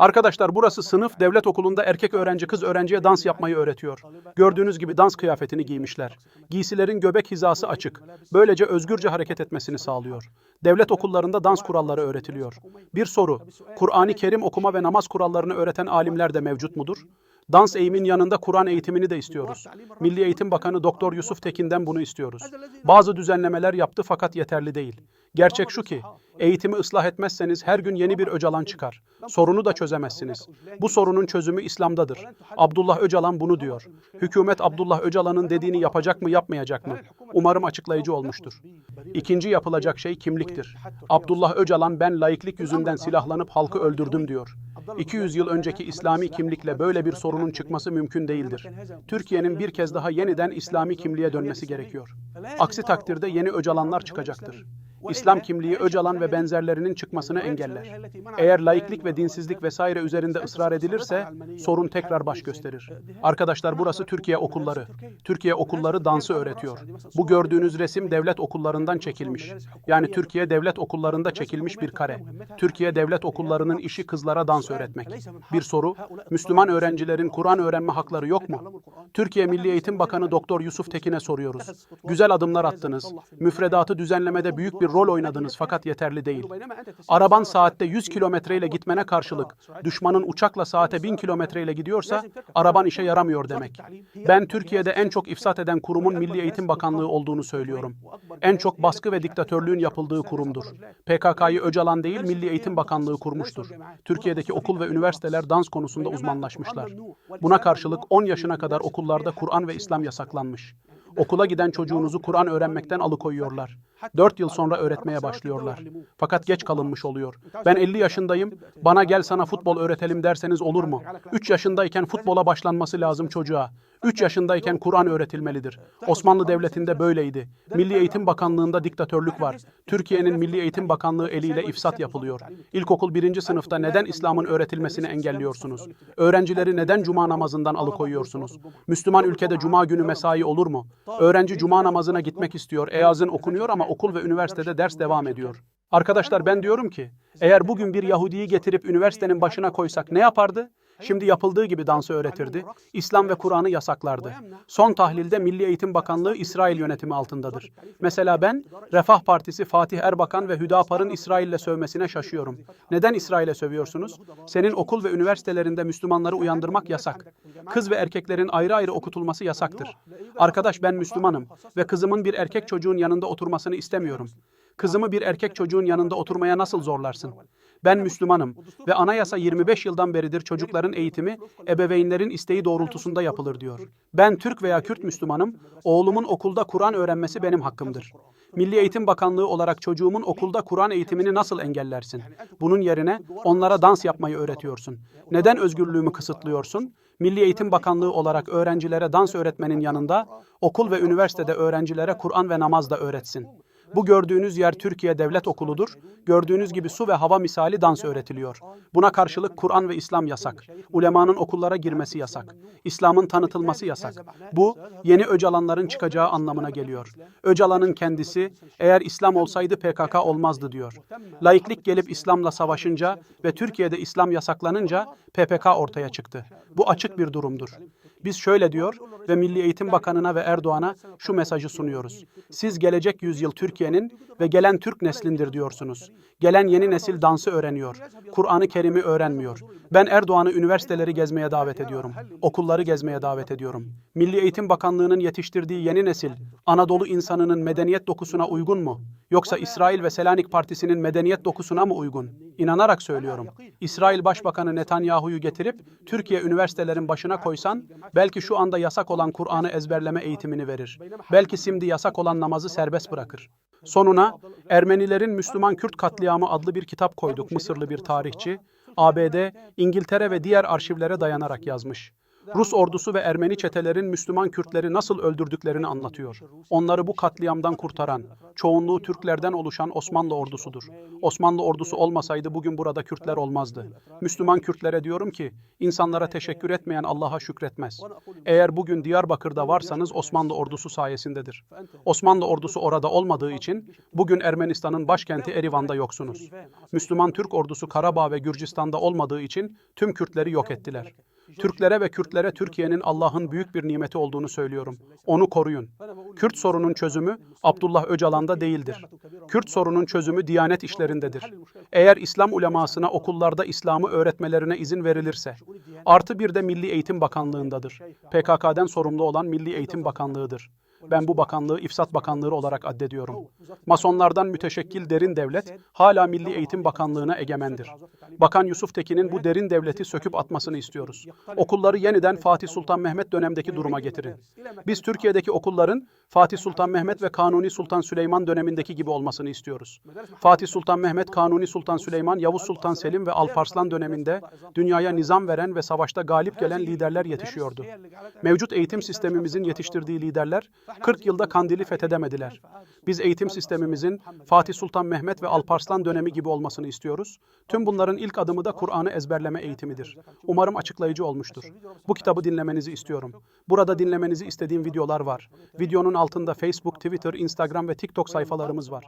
Arkadaşlar burası sınıf devlet okulunda erkek öğrenci kız öğrenciye dans yapmayı öğretiyor. Gördüğünüz gibi dans kıyafetini giymişler. Giysilerin göbek hizası açık. Böylece özgürce hareket etmesini sağlıyor. Devlet okullarında dans kuralları öğretiliyor. Bir soru. Kur'an-ı Kerim okuma ve namaz kurallarını öğreten alimler de mevcut mudur? Dans eğimin yanında Kur'an eğitimini de istiyoruz. Milli Eğitim Bakanı Doktor Yusuf Tekin'den bunu istiyoruz. Bazı düzenlemeler yaptı fakat yeterli değil. Gerçek şu ki, eğitimi ıslah etmezseniz her gün yeni bir Öcalan çıkar. Sorunu da çözemezsiniz. Bu sorunun çözümü İslam'dadır. Abdullah Öcalan bunu diyor. Hükümet Abdullah Öcalan'ın dediğini yapacak mı yapmayacak mı? Umarım açıklayıcı olmuştur. İkinci yapılacak şey kimliktir. Abdullah Öcalan ben laiklik yüzünden silahlanıp halkı öldürdüm diyor. 200 yıl önceki İslami kimlikle böyle bir sorunun çıkması mümkün değildir. Türkiye'nin bir kez daha yeniden İslami kimliğe dönmesi gerekiyor. Aksi takdirde yeni Öcalanlar çıkacaktır. İslam kimliği Öcalan ve benzerlerinin çıkmasını engeller. Eğer laiklik ve dinsizlik vesaire üzerinde ısrar edilirse sorun tekrar baş gösterir. Arkadaşlar burası Türkiye okulları. Türkiye okulları dansı öğretiyor. Bu gördüğünüz resim devlet okullarından çekilmiş. Yani Türkiye devlet okullarında çekilmiş bir kare. Türkiye devlet okullarının işi kızlara dans öğretmek. Bir soru, Müslüman öğrencilerin Kur'an öğrenme hakları yok mu? Türkiye Milli Eğitim Bakanı Doktor Yusuf Tekin'e soruyoruz. Güzel adımlar attınız. Müfredatı düzenlemede büyük bir rol oynadınız fakat yeterli değil. Araban saatte 100 kilometreyle gitmene karşılık düşmanın uçakla saate 1000 kilometreyle gidiyorsa araban işe yaramıyor demek. Ben Türkiye'de en çok ifsat eden kurumun Milli Eğitim Bakanlığı olduğunu söylüyorum. En çok baskı ve diktatörlüğün yapıldığı kurumdur. PKK'yı Öcalan değil Milli Eğitim Bakanlığı kurmuştur. Türkiye'deki okul ve üniversiteler dans konusunda uzmanlaşmışlar. Buna karşılık 10 yaşına kadar okullarda Kur'an ve İslam yasaklanmış. Okula giden çocuğunuzu Kur'an öğrenmekten alıkoyuyorlar. 4 yıl sonra öğretmeye başlıyorlar. Fakat geç kalınmış oluyor. Ben 50 yaşındayım, bana gel sana futbol öğretelim derseniz olur mu? 3 yaşındayken futbola başlanması lazım çocuğa. 3 yaşındayken Kur'an öğretilmelidir. Osmanlı Devleti'nde böyleydi. Milli Eğitim Bakanlığı'nda diktatörlük var. Türkiye'nin Milli Eğitim Bakanlığı eliyle ifsat yapılıyor. İlkokul birinci sınıfta neden İslam'ın öğretilmesini engelliyorsunuz? Öğrencileri neden cuma namazından alıkoyuyorsunuz? Müslüman ülkede cuma günü mesai olur mu? Öğrenci cuma namazına gitmek istiyor. Eyazın okunuyor ama okul ve üniversitede ders devam ediyor. Arkadaşlar ben diyorum ki eğer bugün bir Yahudiyi getirip üniversitenin başına koysak ne yapardı? Şimdi yapıldığı gibi dansı öğretirdi. İslam ve Kur'an'ı yasaklardı. Son tahlilde Milli Eğitim Bakanlığı İsrail yönetimi altındadır. Mesela ben Refah Partisi Fatih Erbakan ve Hüdapar'ın İsrail'le sövmesine şaşıyorum. Neden İsrail'e sövüyorsunuz? Senin okul ve üniversitelerinde Müslümanları uyandırmak yasak. Kız ve erkeklerin ayrı ayrı okutulması yasaktır. Arkadaş ben Müslümanım ve kızımın bir erkek çocuğun yanında oturmasını istemiyorum. Kızımı bir erkek çocuğun yanında oturmaya nasıl zorlarsın? Ben Müslümanım ve anayasa 25 yıldan beridir çocukların eğitimi ebeveynlerin isteği doğrultusunda yapılır diyor. Ben Türk veya Kürt Müslümanım, oğlumun okulda Kur'an öğrenmesi benim hakkımdır. Milli Eğitim Bakanlığı olarak çocuğumun okulda Kur'an eğitimini nasıl engellersin? Bunun yerine onlara dans yapmayı öğretiyorsun. Neden özgürlüğümü kısıtlıyorsun? Milli Eğitim Bakanlığı olarak öğrencilere dans öğretmenin yanında okul ve üniversitede öğrencilere Kur'an ve namaz da öğretsin. Bu gördüğünüz yer Türkiye Devlet Okulu'dur. Gördüğünüz gibi su ve hava misali dans öğretiliyor. Buna karşılık Kur'an ve İslam yasak. Ulemanın okullara girmesi yasak. İslam'ın tanıtılması yasak. Bu yeni Öcalanların çıkacağı anlamına geliyor. Öcalan'ın kendisi eğer İslam olsaydı PKK olmazdı diyor. Laiklik gelip İslam'la savaşınca ve Türkiye'de İslam yasaklanınca PPK ortaya çıktı. Bu açık bir durumdur. Biz şöyle diyor ve Milli Eğitim Bakanı'na ve Erdoğan'a şu mesajı sunuyoruz. Siz gelecek yüzyıl Türkiye'nin ve gelen Türk neslindir diyorsunuz. Gelen yeni nesil dansı öğreniyor. Kur'an-ı Kerim'i öğrenmiyor. Ben Erdoğan'ı üniversiteleri gezmeye davet ediyorum. Okulları gezmeye davet ediyorum. Milli Eğitim Bakanlığı'nın yetiştirdiği yeni nesil Anadolu insanının medeniyet dokusuna uygun mu? Yoksa İsrail ve Selanik Partisi'nin medeniyet dokusuna mı uygun? İnanarak söylüyorum. İsrail Başbakanı Netanyahu'yu getirip Türkiye üniversitelerin başına koysan belki şu anda yasak olan Kur'an'ı ezberleme eğitimini verir. Belki şimdi yasak olan namazı serbest bırakır. Sonuna Ermenilerin Müslüman Kürt katliamı adlı bir kitap koyduk Mısırlı bir tarihçi. ABD, İngiltere ve diğer arşivlere dayanarak yazmış. Rus ordusu ve Ermeni çetelerin Müslüman Kürtleri nasıl öldürdüklerini anlatıyor. Onları bu katliamdan kurtaran, çoğunluğu Türklerden oluşan Osmanlı ordusudur. Osmanlı ordusu olmasaydı bugün burada Kürtler olmazdı. Müslüman Kürtlere diyorum ki, insanlara teşekkür etmeyen Allah'a şükretmez. Eğer bugün Diyarbakır'da varsanız Osmanlı ordusu sayesindedir. Osmanlı ordusu orada olmadığı için bugün Ermenistan'ın başkenti Erivan'da yoksunuz. Müslüman Türk ordusu Karabağ ve Gürcistan'da olmadığı için tüm Kürtleri yok ettiler. Türklere ve Kürtlere Türkiye'nin Allah'ın büyük bir nimeti olduğunu söylüyorum. Onu koruyun. Kürt sorunun çözümü Abdullah Öcalan'da değildir. Kürt sorunun çözümü Diyanet işlerindedir. Eğer İslam ulemasına okullarda İslam'ı öğretmelerine izin verilirse, artı bir de Milli Eğitim Bakanlığı'ndadır. PKK'den sorumlu olan Milli Eğitim Bakanlığı'dır. Ben bu bakanlığı İfsat Bakanlığı olarak addediyorum. Masonlardan müteşekkil derin devlet hala Milli Eğitim Bakanlığı'na egemendir. Bakan Yusuf Tekin'in bu derin devleti söküp atmasını istiyoruz. Okulları yeniden Fatih Sultan Mehmet dönemdeki duruma getirin. Biz Türkiye'deki okulların Fatih Sultan Mehmet ve Kanuni Sultan Süleyman dönemindeki gibi olmasını istiyoruz. Fatih Sultan Mehmet, Kanuni Sultan Süleyman, Yavuz Sultan Selim ve Alparslan döneminde dünyaya nizam veren ve savaşta galip gelen liderler yetişiyordu. Mevcut eğitim sistemimizin yetiştirdiği liderler 40 yılda Kandil'i fethedemediler. Biz eğitim sistemimizin Fatih Sultan Mehmet ve Alparslan dönemi gibi olmasını istiyoruz. Tüm bunların ilk adımı da Kur'an'ı ezberleme eğitimidir. Umarım açıklayıcı olmuştur. Bu kitabı dinlemenizi istiyorum. Burada dinlemenizi istediğim videolar var. Videonun altında Facebook, Twitter, Instagram ve TikTok sayfalarımız var.